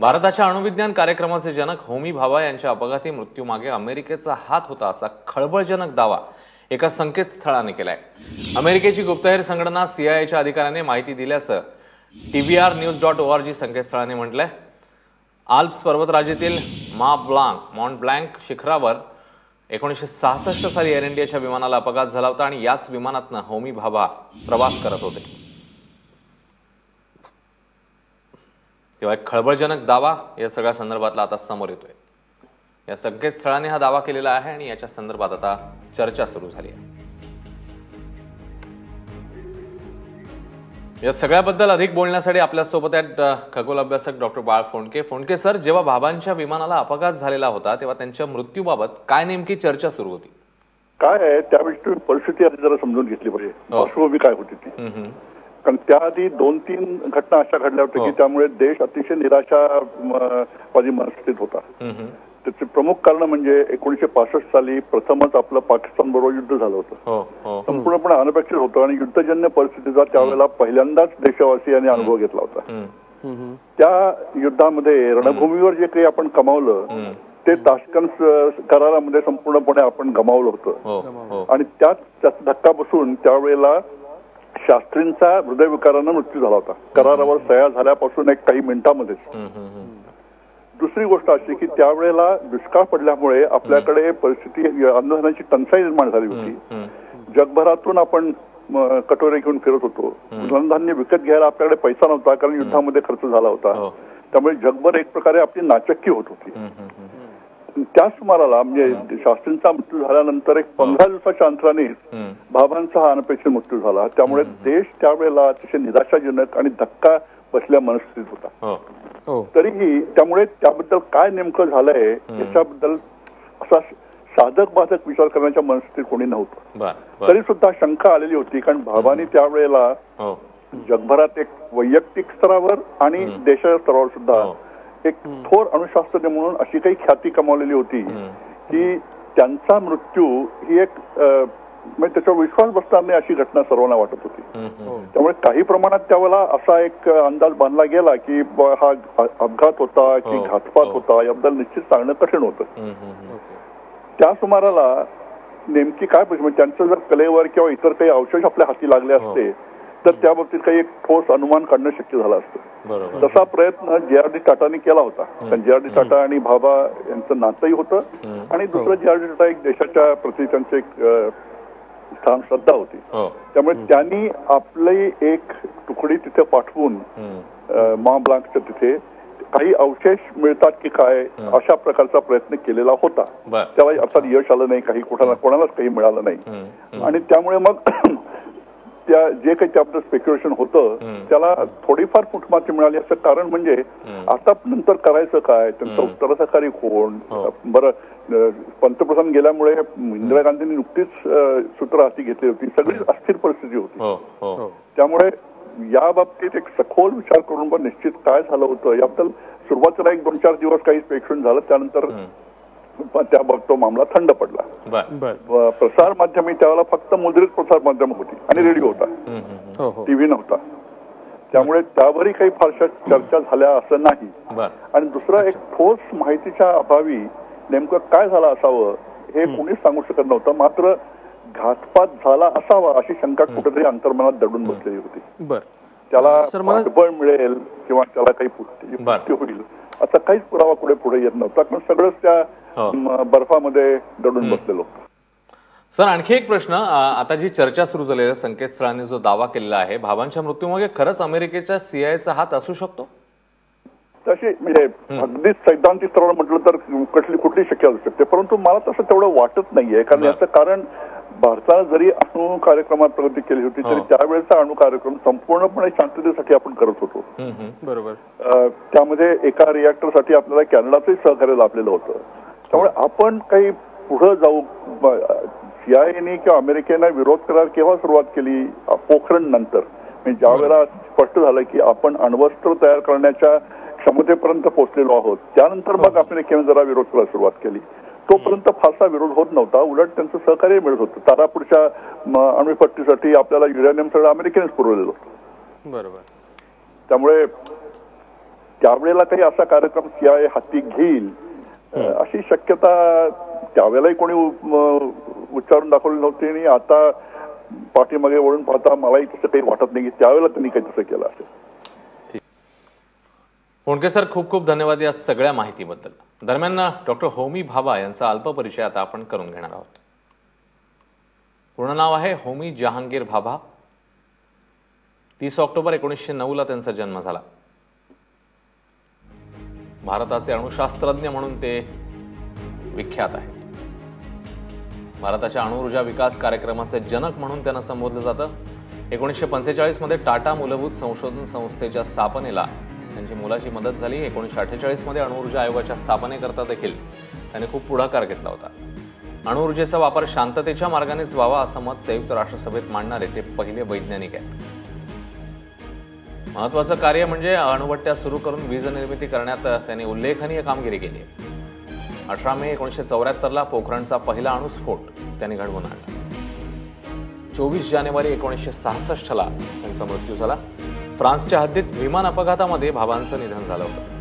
भारताच्या अणुविज्ञान कार्यक्रमाचे जनक होमी भाभा यांच्या अपघाती मृत्यूमागे अमेरिकेचा हात होता असा खळबळजनक दावा एका संकेतस्थळाने केलाय. अमेरिकेची गुप्तहेर संघटना सीआयएच्या अधिकाऱ्याने माहिती दिल्याचं TVR news dot O R G संकेतस्थळाने म्हटलंय. आल्प्स पर्वतराजेतील मा ब्लांक मॉन्ट ब्लँक शिखरावर एकोणीसशे सहासष्ट साली एअर इंडियाच्या विमानाला अपघात झाला होता आणि याच विमानातनं होमी भाभा प्रवास करत होते. तेव्हा एक खळबळजनक दावा या सगळ्या संदर्भातला आता समोर येतोय. या संकेतस्थळाने हा दावा केलेला आहे आणि याच्या संदर्भात आता चर्चा सुरू झाली आहे. या सगळ्याबद्दल अधिक बोलण्यासाठी आपल्यासोबत आहेत खगोल अभ्यासक डॉक्टर बाळ फोंडके. फोंडके सर जेव्हा बाबांच्या विमानाला अपघात झालेला होता तेव्हा त्यांच्या मृत्यूबाबत काय नेमकी चर्चा सुरू होती? काय आहे? त्यावेळी परिस्थिती आधी जरा समजून घेतली पाहिजे. हो. पार्श्वभूमी काय होती ती. कारण त्याआधी दोन तीन घटना अशा घडल्या होत्या हो. की त्यामुळे देश अतिशय निराशा म, वादी मनस्थितीत होता. त्याचे प्रमुख कारण म्हणजे एकोणीशे पासष्ट साली प्रथमच आपलं पाकिस्तान बरोबर युद्ध झालं होतं. हो हो. संपूर्णपणे अनपेक्षित होतं आणि युद्धजन्य परिस्थितीचा त्यावेळेला पहिल्यांदाच देशवासियांनी अनुभव घेतला होता. त्या युद्धामध्ये रणभूमीवर जे काही आपण कमावलं. ते ताशकंद करारामध्ये संपूर्णपणे आपण गमावलं होतं. हो हो. आणि त्याच त्याच धक्का बसून त्यावेळेला शास्त्रींचा हृदयविकारानं मृत्यू झाला होता. करारावर सह्या झाल्यापासून एक काही मिनिटांमध्येच. दुसरी गोष्ट अशी की त्यावेळेला दुष्काळ पडल्यामुळे आपल्याकडे परिस्थिती अन्नधान्याची टंचाई निर्माण झाली होती. जगभरातून आपण कटोरे घेऊन फिरत होतो. अन्नधान्य विकत घ्यायला आपल्याकडे पैसा नव्हता कारण युद्धामध्ये खर्च झाला होता. हो. त्यामुळे जगभर एक प्रकारे आपली नाचक्की होत होती. त्या सुमाराला म्हणजे शास्त्रींचा मृत्यू झाल्यानंतर एक पंधरा दिवसाच्या अंतराने. बाबांचा हा अनपेक्षित मृत्यू झाला. त्यामुळे देश त्यावेळेला अतिशय निराशाजनक आणि धक्का बसल्या मनस्थितीत होता. हो. हो. तरीही त्यामुळे त्याबद्दल काय नेमकं झालंय याच्याबद्दल असा साधक बाधक विचार करण्याच्या मनस्थितीत कोणी नव्हतं. तरी सुद्धा शंका आलेली होती कारण बाबांनी त्यावेळेला हो. जगभरात एक वैयक्तिक स्तरावर आणि देशाच्या स्तरावर सुद्धा. एक थोर अणुशास्त्रज्ञ म्हणून अशी काही ख्याती कमावलेली होती. की त्यांचा मृत्यू ही एक म्हणजे त्याच्यावर विश्वास बसणार नाही अशी घटना सर्वांना वाटत होती. त्यामुळे काही प्रमाणात त्यावेळेला असा एक अंदाज बांधला गेला की हा अपघात होता की हो, घातपात हो. होता याबद्दल निश्चित सांगणं कठीण होतं. त्या सुमाराला नेमकी काय म्हणजे त्यांचं जर कलेवर किंवा इतर काही अवशेष आपल्या हाती लागले हो. असते तर त्या बाबतीत काही एक ठोस अनुमान काढणं शक्य झालं असतं बरोबर तसा प्रयत्न जे आर डी टाटाने केला होता कारण जे आर डी टाटा आणि भाभा यांचं नातंही होतं. आणि दुसरं जे आर डी टाटा एक देशाच्या प्रति त्यांचे एक स्थान श्रद्धा होती. हो. त्यामुळे त्यांनी आपली एक तुकडी तिथे पाठवून हम्म. अ, मा ब्लांकच्या तिथे काही अवशेष मिळतात की काय अशा प्रकारचा प्रयत्न केलेला होता. त्याला अर्थात यश आलं नाही काही कोणाला कोणालाच काही मिळालं नाही. आणि त्यामुळे मग त्या जे काही त्याबद्दल स्पेक्युलेशन होतं. त्याला थोडीफार फुटमाती मिळाली. असं कारण म्हणजे. आता नंतर करायचं काय? त्यांचं. उत्तराधिकारी कोण? हो. बरं पंतप्रधान गेल्यामुळे इंदिरा गांधींनी नुकतीच सूत्र हाती घेतली होती. सगळी अस्थिर परिस्थिती होती. हो हो. हो. त्यामुळे या बाबतीत एक सखोल विचार करून बा निश्चित काय झालं होतं याबद्दल सुरुवातीला एक दोन चार दिवस काही स्पेक्युलेशन झालं. त्यानंतर हम्म. त्या तो मामला थंड पडला. बर. बर. व प्रसार माध्यमे त्यावेळेला फक्त मुद्रित प्रसार माध्यम होती आणि रेडिओ होता. हो हो. टीव्ही नव्हता. त्यामुळे त्यावरही काही फारशा चर्चा झाल्या असं नाही. आणि दुसरं एक ठोस माहितीच्या अभावी नेमकं काय झालं असावं हे कोणीच सांगू शकत नव्हतं. मात्र घातपात झाला असावा अशी शंका कुठेतरी अंतर्मनात दडून बसलेली होती. बर. त्याला पाठबळ मिळेल किंवा त्याला काही पुष्टी होईल असा काहीच पुरावा पुढे पुढे येत नव्हता. पण सगळंच त्या हो. बर्फामध्ये दडून बसलेलो सर आणखी एक प्रश्न आता जी चर्चा सुरू झालेली आहे संकेतस्थळाने जो दावा केलेला आहे भावांच्या मृत्यूमागे खरंच अमेरिकेच्या सीआयचा हात असू शकतो? तशी म्हणजे अगदीच सैद्धांतिक स्तरावर म्हटलं तर कुठली कुठली शक्य असू शकते. परंतु मला तसं तेवढं वाटत नाहीये. कारण. याचं कारण भारतानं जरी अणु कार्यक्रमात प्रगती केली होती तरी हो. त्यावेळेचा अणु कार्यक्रम संपूर्णपणे शांततेसाठी आपण करत होतो. बरोबर. त्यामध्ये एका रिॲक्टरसाठी आपल्याला कॅनडाचंही सहकार्य लाभलेलं होतं. त्यामुळे आपण काही पुढे जाऊ सीआयएने किंवा अमेरिकेने विरोध करायला केव्हा सुरुवात केली? पोखरण नंतर. म्हणजे ज्या वेळेला स्पष्ट झालं की आपण अण्वस्त्र तयार करण्याच्या क्षमतेपर्यंत पोहोचलेलो आहोत. त्यानंतर मग अमेरिकेने जरा विरोध करायला सुरुवात केली. तोपर्यंत फारसा विरोध होत नव्हता. उलट त्यांचं सहकार्य मिळत होतं. तारापूरच्या अणुपट्टीसाठी आपल्याला युरेनियम सगळं अमेरिकेनेच पुरवलेलं होतं. बरोबर. त्यामुळे त्यावेळेला काही असा कार्यक्रम सीआयए हाती घेईल अशी शक्यता त्यावेळेलाही कोणी उच्चारून दाखवली नव्हती आणि आता पाठीमागे वळून पाहता मलाही तसं काही वाटत नाही की त्यावेळेला त्यांनी काही तसं केलं असेल. फोंडके सर खूप खूप धन्यवाद या सगळ्या माहितीबद्दल. दरम्यान डॉक्टर होमी भाभा यांचा अल्प परिचय आता आपण करून घेणार आहोत. पूर्ण नाव आहे होमी जहांगीर भाभा. तीस ऑक्टोबर एकोणीसशे नऊला त्यांचा जन्म झाला. भारताचे अणुशास्त्रज्ञ म्हणून ते विख्यात आहेत. भारताच्या अणुऊर्जा विकास कार्यक्रमाचे जनक म्हणून त्यांना संबोधलं जातं. एकोणीसशे पंचेचाळीसमध्ये टाटा मूलभूत संशोधन संस्थेच्या स्थापनेला त्यांची मुलाची मदत झाली. एकोणीसशे अठ्ठेचाळीसमध्ये अणुऊर्जा आयोगाच्या स्थापनेकरता देखील त्यांनी खूप पुढाकार घेतला होता. अणुऊर्जेचा वापर शांततेच्या मार्गानेच व्हावा असं मत संयुक्त राष्ट्रसभेत मांडणारे ते पहिले वैज्ञानिक आहेत. महत्वाचं कार्य म्हणजे अणुभट्ट्या सुरू करून वीज निर्मिती करण्यात त्यांनी उल्लेखनीय कामगिरी केली. अठरा मे एकोणीसशे चौऱ्याहत्तरला पोखरणचा पहिला अणुस्फोट त्यांनी घडवून आणला. चोवीस जानेवारी एकोणीसशे सहासष्टला त्यांचा मृत्यू झाला. फ्रान्सच्या हद्दीत विमान अपघातामध्ये भावांचं निधन झालं होतं.